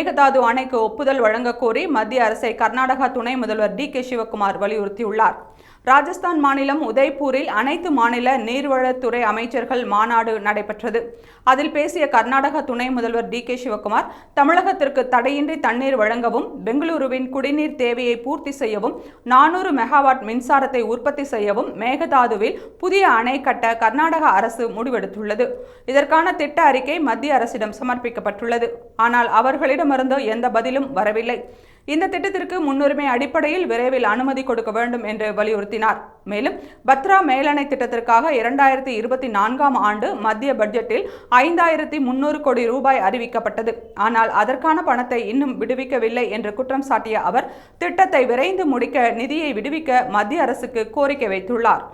மேகதாது அணைக்கு ஒப்புதல் வழங்கக் கோரி மத்திய அரசை கர்நாடகா துணை முதல்வர் டி கே சிவகுமார் வலியுறுத்தியுள்ளார். ராஜஸ்தான் மாநிலம் உதய்பூரில் அனைத்து மாநில நீர்வளத்துறை அமைச்சர்கள் மாநாடு நடைபெற்றது. அதில் பேசிய கர்நாடக துணை முதல்வர் டி கே சிவகுமார் தமிழகத்திற்கு தடையின்றி தண்ணீர் வழங்கவும் பெங்களூருவின் குடிநீர் தேவையை பூர்த்தி செய்யவும் நானூறு மெகாவாட் மின்சாரத்தை உற்பத்தி செய்யவும் மேகதாதுவில் புதிய அணை கட்ட கர்நாடக அரசு முடிவெடுத்துள்ளது. இதற்கான திட்ட அறிக்கை மத்திய அரசிடம் சமர்ப்பிக்கப்பட்டுள்ளது. ஆனால் அவர்களிடம் அவர்களிடமிருந்து எந்த பதிலும் வரவில்லை. இந்த திட்டத்திற்கு முன்னுரிமை அடிப்படையில் விரைவில் அனுமதி கொடுக்க வேண்டும் என்று வலியுறுத்தினார். மேலும் பத்ரா மேலணை திட்டத்திற்காக இரண்டாயிரத்தி இருபத்தி நான்காம் ஆண்டு மத்திய பட்ஜெட்டில் ஐந்தாயிரத்தி முன்னூறு கோடி ரூபாய் அறிவிக்கப்பட்டது. ஆனால் அதற்கான பணத்தை இன்னும் விடுவிக்கவில்லை என்று குற்றம் சாட்டிய அவர் திட்டத்தை விரைந்து முடிக்க நிதியை விடுவிக்க மத்திய அரசுக்கு கோரிக்கை வைத்துள்ளார்.